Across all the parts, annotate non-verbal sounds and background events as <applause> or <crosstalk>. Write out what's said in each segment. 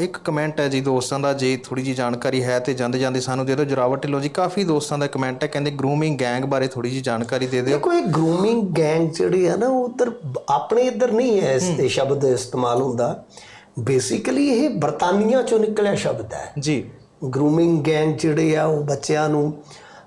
ਇੱਕ ਕਮੈਂਟ ਹੈ ਜੀ ਦੋਸਤਾਂ ਦਾ ਜੇ ਥੋੜੀ ਜੀ ਜਾਣਕਾਰੀ ਹੈ ਤੇ ਜਾਂਦੇ ਜਾਂਦੇ ਸਾਨੂੰ ਦੇ ਦਿਓ ਜਰਾਵਰ ਢਿੱਲੋਂ ਜੀ। ਕਾਫੀ ਦੋਸਤਾਂ ਦਾ ਕਮੈਂਟ ਹੈ ਕਹਿੰਦੇ ਗਰੂਮਿੰਗ ਗੈਂਗ ਬਾਰੇ ਥੋੜੀ ਜੀ ਜਾਣਕਾਰੀ ਦੇ ਦਿਓ। ਦੇਖੋ ਇਹ ਗਰੂਮਿੰਗ ਗੈਂਗ ਜਿਹੜੀ ਹੈ ਨਾ ਉਹ ਉਧਰ ਆਪਣੇ ਇੱਧਰ ਨਹੀਂ ਹੈ ਇਸ ਸ਼ਬਦ ਇਸਤੇਮਾਲ ਹੁੰਦਾ। ਬੇਸਿਕਲੀ ਇਹ ਬਰਤਾਨੀਆ ਚੋਂ ਨਿਕਲਿਆ ਸ਼ਬਦ ਹੈ। ਜੀ। ਗਰੂਮਿੰਗ ਗੈਂਗ ਜਿਹੜੇ ਆ ਉਹ ਬੱਚਿਆਂ ਨੂੰ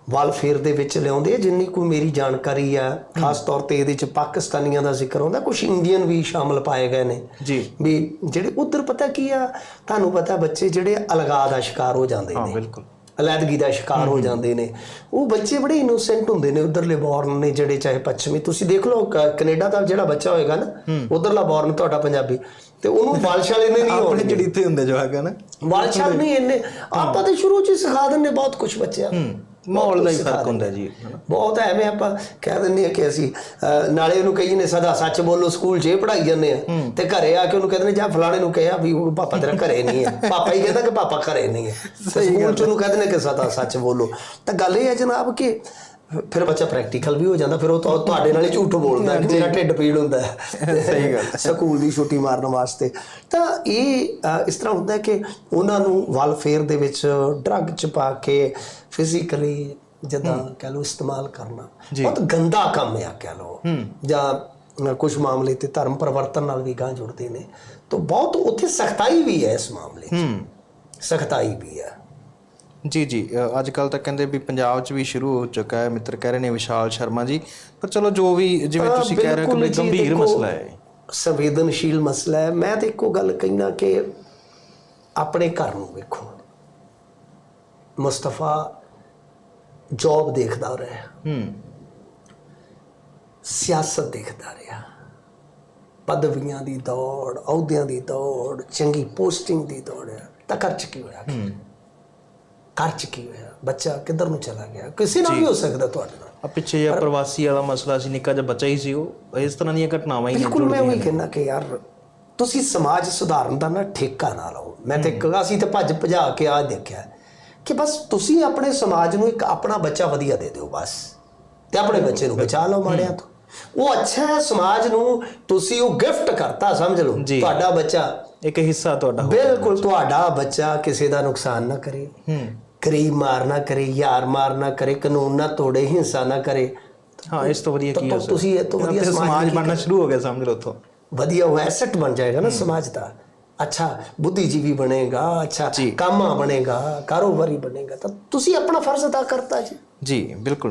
ਵੈਲਫੇਅਰ ਦੇ ਵਿੱਚ ਲਿਆਉਂਦੇ ਜਿੰਨੀ ਕੋਈ ਮੇਰੀ ਜਾਣਕਾਰੀ ਆ ਖਾਸ ਤੌਰ ਤੇ ਇਹਦੇ ਚ ਪਾਕਿਸਤਾਨੀਆਂ ਦਾ ਜ਼ਿਕਰ ਹੁੰਦਾ ਕੁਝ ਇੰਡੀਅਨ ਵੀ ਸ਼ਾਮਲ ਪਾਏ ਗਏ ਨੇ। ਜੀ। ਵੀ ਜਿਹੜੇ ਉਧਰ ਪਤਾ ਕੀ ਆ ਤੁਹਾਨੂੰ ਪਤਾ ਬੱਚੇ ਜਿਹੜੇ ਅਲਗਾ ਦਾ ਸ਼ਿਕਾਰ ਹੋ ਜਾਂਦੇ ਹਾਂ ਨੇ। ਬਿਲਕੁਲ। ਅਲੈਦਗੀ ਦਾ ਸ਼ਿਕਾਰ ਹੋ ਜਾਂਦੇ ਨੇ। ਉਹ ਬੱਚੇ ਬੜੇ ਇਨੋਸੈਂਟ ਹੁੰਦੇ ਨੇ ਉਧਰਲੇ ਬੌਰਨ ਨੇ ਜਿਹੜੇ ਚਾਹੇ ਪੱਛਮੀ। ਤੁਸੀਂ ਦੇਖ ਲਓ ਕੈਨੇਡਾ ਦਾ ਜਿਹੜਾ ਬੱਚਾ ਹੋਏਗਾ ਨਾ ਉਧਰਲਾ ਬੌਰਨ ਤੁਹਾਡਾ ਪੰਜਾਬੀ। ਤੇ ਉਹਨੂੰ ਬਾਲਸ਼ਾਲ ਇਹਨੇ ਨਹੀਂ ਆਪਣੇ ਹੋਣਗੇ ਚੜੀਤੇ ਹੁੰਦੇ ਜਵਾਕ ਹਨ ਬਾਲਸ਼ਾਲ ਨਹੀਂ ਇਹਨੇ ਆਪਾਂ ਤੇ ਸ਼ੁਰੂ ਚ ਹੀ ਸਿਖਾ ਦਿੰਨੇ ਬਹੁਤ ਕੁਝ ਬੱਚਿਆਂ ਨੂੰ। ਮਾਹੌਲ ਦਾ ਹੀ ਫ਼ਰਕ ਹੁੰਦਾ ਜੀ ਬਹੁਤ ਐਵੇਂ ਆਪਾਂ ਕਹਿ ਦਿੰਦੇ ਆ ਕਿ ਅਸੀਂ ਨਾਲੇ ਉਹਨੂੰ ਕਹੀ ਨੇ ਸਦਾ ਸੱਚ ਬੋਲੋ ਸਕੂਲ 'ਚ ਇਹ ਪੜਾਈ ਜਾਂਦੇ ਆ। ਤੇ ਘਰੇ ਆ ਕੇ ਉਹਨੂੰ ਕਹਿੰਦੇ ਨੇ ਜਾ ਫਲਾਣੇ ਨੂੰ ਕਿਹਾ ਵੀ ਉਹ ਪਾਪਾ ਤੇਰਾ ਘਰੇ ਨਹੀਂ ਹੈ <laughs> ਪਾਪਾ ਹੀ ਕਹਿੰਦਾ ਕਿ ਪਾਪਾ ਘਰੇ ਨਹੀਂ ਹੈ ਸਕੂਲ 'ਚ ਉਹਨੂੰ ਕਹਿੰਦੇ ਨੇ ਕਿ ਸਦਾ ਸੱਚ ਬੋਲੋ। ਤਾਂ ਗੱਲ ਇਹ ਹੈ ਜਨਾਬ ਕਿ ਫਿਰ ਬੱਚਾ ਪ੍ਰੈਕਟੀਕਲ ਵੀ ਹੋ ਜਾਂਦਾ ਫਿਰ ਉਹ ਤੁਹਾ- ਤੁਹਾਡੇ ਨਾਲ ਹੀ ਝੂਠ ਬੋਲਦਾ ਕਿ ਮੇਰਾ ਢਿੱਡ ਪੀੜ ਹੁੰਦਾ। ਸਹੀ ਗੱਲ ਸਕੂਲ ਦੀ ਛੁੱਟੀ ਮਾਰਨ ਵਾਸਤੇ। ਤਾਂ ਇਹ ਇਸ ਤਰ੍ਹਾਂ ਹੁੰਦਾ ਹੈ ਕਿ ਉਹਨਾਂ ਨੂੰ ਵੈਲਫੇਅਰ ਦੇ ਵਿੱਚ ਡਰੱਗ ਚ ਪਾ ਕੇ ਫਿਜ਼ੀਕਲੀ ਜਦਾਂ ਕਹ ਲਓ ਇਸਤੇਮਾਲ ਕਰਨਾ। ਬਹੁਤ ਗੰਦਾ ਕੰਮ ਆ ਕਹ ਲਓ। ਜਾਂ ਕੁਝ ਮਾਮਲੇ ਤੇ ਧਰਮ ਪਰਿਵਰਤਨ ਨਾਲ ਵੀ ਗਾਂ ਜੁੜਦੇ ਨੇ। ਤਾਂ ਬਹੁਤ ਉੱਥੇ ਸਖਤਾਈ ਵੀ ਹੈ ਇਸ ਮਾਮਲੇ 'ਚ। ਸਖਤਾਈ ਵੀ ਹੈ। ਜੀ ਜੀ. ਅੱਜ ਕੱਲ ਤਾਂ ਕਹਿੰਦੇ ਵੀ ਪੰਜਾਬ 'ਚ ਵੀ ਸ਼ੁਰੂ ਹੋ ਚੁੱਕਾ ਹੈ ਮਿੱਤਰ ਕਹਿ ਰਹੇ ਨੇ ਵਿਸ਼ਾਲ ਸ਼ਰਮਾ ਜੀ। ਪਰ ਚਲੋ ਜੋ ਵੀ ਜਿਵੇਂ ਹਾਂ, ਤੁਸੀਂ ਕਹਿ ਰਹੇ ਹੋ ਕਿ ਗੰਭੀਰ ਮਸਲਾ ਹੈ। ਸੰਵੇਦਨਸ਼ੀਲ ਮਸਲਾ ਹੈ। ਮੈਂ ਤਾਂ ਇੱਕੋ ਗੱਲ ਕਹਿਣਾ ਕਿ ਆਪਣੇ ਘਰ ਨੂੰ ਵੇਖੋ। ਮੁਸਤਫਾ ਜੌਬ ਦੇਖਦਾ ਰਿਹਾ। ਹੂੰ। ਸਿਆਸਤ ਦੇਖਦਾ ਰਿਹਾ। ਪਦਵੀਆਂ ਦੀ ਦੌੜ ਅਹੁਦਿਆਂ ਦੀ ਦੌੜ ਚੰਗੀ ਪੋਸਟਿੰਗ ਦੀ ਦੌੜ। ਤਾਂ ਘਰ ਚ ਕੀ ਹੋਇਆ? ਹੂੰ। ਘਰ ਚ ਕੀ ਹੋਇਆ? ਬੱਚਾ ਕਿੱਧਰ ਨੂੰ ਚਲਾ ਗਿਆ? ਕਿਸੇ ਨਾਲ ਵੀ ਹੋ ਸਕਦਾ ਤੁਹਾਡੇ ਨਾਲ। ਆ ਪਿੱਛੇ ਜਿਹਾ ਪ੍ਰਵਾਸੀ ਵਾਲਾ ਮਸਲਾ ਸੀ ਨਿੱਕਾ ਜਿਹਾ ਬੱਚਾ ਹੀ ਸੀ ਉਹ। ਇਸ ਤਰ੍ਹਾਂ ਦੀਆਂ ਘਟਨਾਵਾਂ ਹੀ ਬਿਲਕੁਲ ਮੈਂ ਉਹੀ ਕਹਿੰਦਾ ਕਿ ਯਾਰ ਤੁਸੀਂ ਸਮਾਜ ਸੁਧਾਰਨ ਦਾ ਨਾ ਠੇਕਾ ਨਾ ਲਓ। ਮੈਂ ਤੇ ਇੱਕ ਅਸੀਂ ਤੇ ਭੱਜ ਭਜਾ ਕੇ ਆ ਦੇਖਿਆ ਕਿ ਬਸ ਤੁਸੀਂ ਆਪਣੇ ਸਮਾਜ ਨੂੰ ਇੱਕ ਆਪਣਾ ਬੱਚਾ ਵਧੀਆ ਦੇ ਦਿਓ ਬਸ। ਤੇ ਆਪਣੇ ਬੱਚੇ ਨੂੰ ਬਚਾ ਲਓ ਮਾੜਿਆਂ ਤੋਂ। ਉਹ ਅੱਛਾ ਸਮਾਜ ਨੂੰ ਤੁਸੀਂ ਉਹ ਗਿਫਟ ਕਰਤਾ ਸਮਝ ਲਓ। ਜੀ। ਤੁਹਾਡਾ ਬੱਚਾ। ਇੱਕ ਹਿੱਸਾ ਤੁਹਾਡਾ ਹੋ ਬਿਲਕੁਲ ਤੁਹਾਡਾ ਬੱਚਾ ਕਿਸੇ ਦਾ ਨੁਕਸਾਨ ਨਾ ਕਰੇ। ਹੂੰ। ਗਰੀਬ ਮਾਰ ਨਾ ਕਰੇ ਯਾਰ ਮਾਰ ਨਾ ਕਰੇ ਕਾਨੂੰਨ ਨਾ ਤੋੜੇ ਹਿੰਸਾ ਨਾ ਕਰੇ। ਹਾਂ ਇਸ ਤੋਂ ਵਧੀਆ ਕੀ ਤਾਂ ਹੋ ਸਕਦਾ? ਤੁਸੀਂ ਇਹ ਤੋਂ ਵਧੀਆ ਸਮਾਜ ਬਣਨਾ ਸ਼ੁਰੂ ਹੋ ਗਿਆ ਸਮਝ ਲਓ ਉੱਥੋਂ। ਵਧੀਆ ਉਹ ਐਸੈਟ ਬਣ ਜਾਏਗਾ ਨਾ ਸਮਾਜ ਦਾ। ਅੱਛਾ ਬੁੱਧੀਜੀਵੀ ਬਣੇਗਾ ਅੱਛਾ ਕਾਮਾ ਬਣੇਗਾ ਕਾਰੋਬਾਰੀ ਬਣੇਗਾ ਤਾਂ ਤੁਸੀਂ ਆਪਣਾ ਫਰਜ਼ ਅਦਾ ਕਰਤਾ ਜੀ। ਜੀ ਬਿਲਕੁਲ।